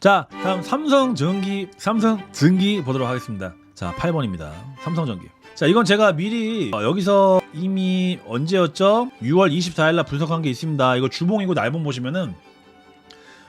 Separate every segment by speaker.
Speaker 1: 자, 다음 삼성 전기, 삼성 전기 보도록 하겠습니다. 자, 8번입니다. 삼성 전기. 자, 이건 제가 미리 어, 여기서 이미 언제였죠? 6월 24일 날 분석한 게 있습니다. 이거 주봉이고 날봉 보시면은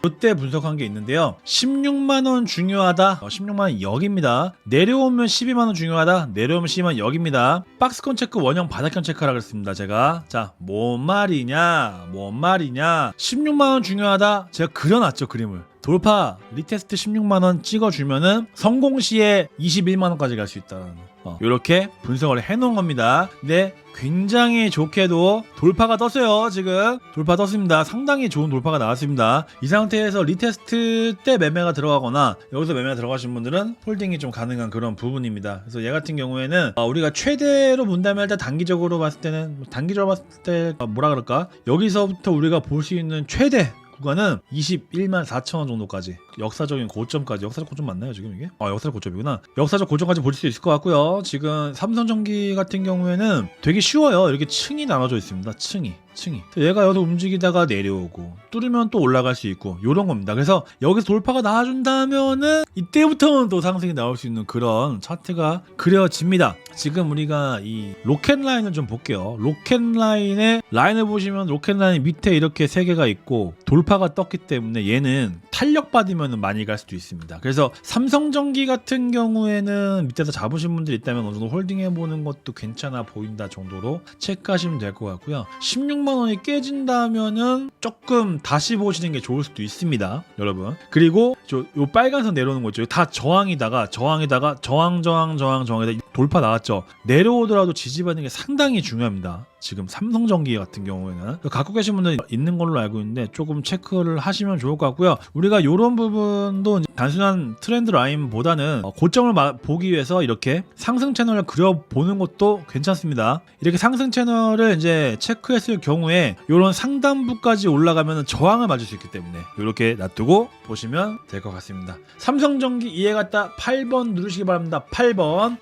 Speaker 1: 그때 분석한 게 있는데요. 16만 원 중요하다. 어, 16만 원 역입니다. 내려오면 12만 원 중요하다. 내려오면 12만 원 역입니다. 박스권 체크 원형 바닥권 체크라 그랬습니다. 제가 자, 뭔 말이냐? 뭔 말이냐? 16만 원 중요하다. 제가 그려놨죠, 그림을. 돌파 리테스트 16만 원 찍어주면은 성공 시에 21만 원까지 갈 수 있다는 어, 이렇게 분석을 해놓은 겁니다. 근데 굉장히 좋게도 돌파가 떴어요. 지금 돌파 떴습니다. 상당히 좋은 돌파가 나왔습니다. 이 상태에서 리테스트 때 매매가 들어가거나 여기서 매매가 들어가신 분들은 홀딩이 좀 가능한 그런 부분입니다. 그래서 얘 같은 경우에는 어, 우리가 최대로 본다면 일단 단기적으로 봤을 때는 뭐 단기적으로 봤을 때 어, 뭐라 그럴까 여기서부터 우리가 볼 수 있는 최대 구간은 21만 4천 원 정도까지 역사적인 고점까지 역사적 고점 맞나요 지금 이게? 아 역사적 고점이구나. 역사적 고점까지 볼 수 있을 것 같고요. 지금 삼성전기 같은 경우에는 되게 쉬워요. 이렇게 층이 나눠져 있습니다. 층이 층이. 얘가 여기서 움직이다가 내려오고 뚫으면 또 올라갈 수 있고 요런 겁니다. 그래서 여기서 돌파가 나와준다면은 이때부터는 또 상승이 나올 수 있는 그런 차트가 그려집니다. 지금 우리가 이 로켓 라인을 좀 볼게요. 로켓 라인의 라인을 보시면 로켓 라인 밑에 이렇게 세 개가 있고 돌파가 떴기 때문에 얘는 탄력 받으면 많이 갈 수도 있습니다. 그래서 삼성전기 같은 경우에는 밑에서 잡으신 분들 있다면 어느 정도 홀딩해 보는 것도 괜찮아 보인다 정도로 체크하시면 될 것 같고요. 16만 원이 깨진다면은 조금 다시 보시는 게 좋을 수도 있습니다, 여러분. 그리고 저 요 빨간선 내려오는 거죠. 다 저항이다가 저항에다가 저항 저항 저항 저항에다 돌파 나왔죠. 내려오더라도 지지받는 게 상당히 중요합니다. 지금 삼성전기 같은 경우에는 갖고 계신 분들 있는 걸로 알고 있는데 조금 체크를 하시면 좋을 것 같고요. 우리가 이런 부분도 단순한 트렌드 라인보다는 어, 고점을 마- 보기 위해서 이렇게 상승 채널을 그려보는 것도 괜찮습니다. 이렇게 상승 채널을 이제 체크했을 경우에 이런 상단부까지 올라가면 저항을 맞을 수 있기 때문에 이렇게 놔두고 보시면 될 것 같습니다. 삼성전기 이해갔다 8번 누르시기 바랍니다. 8번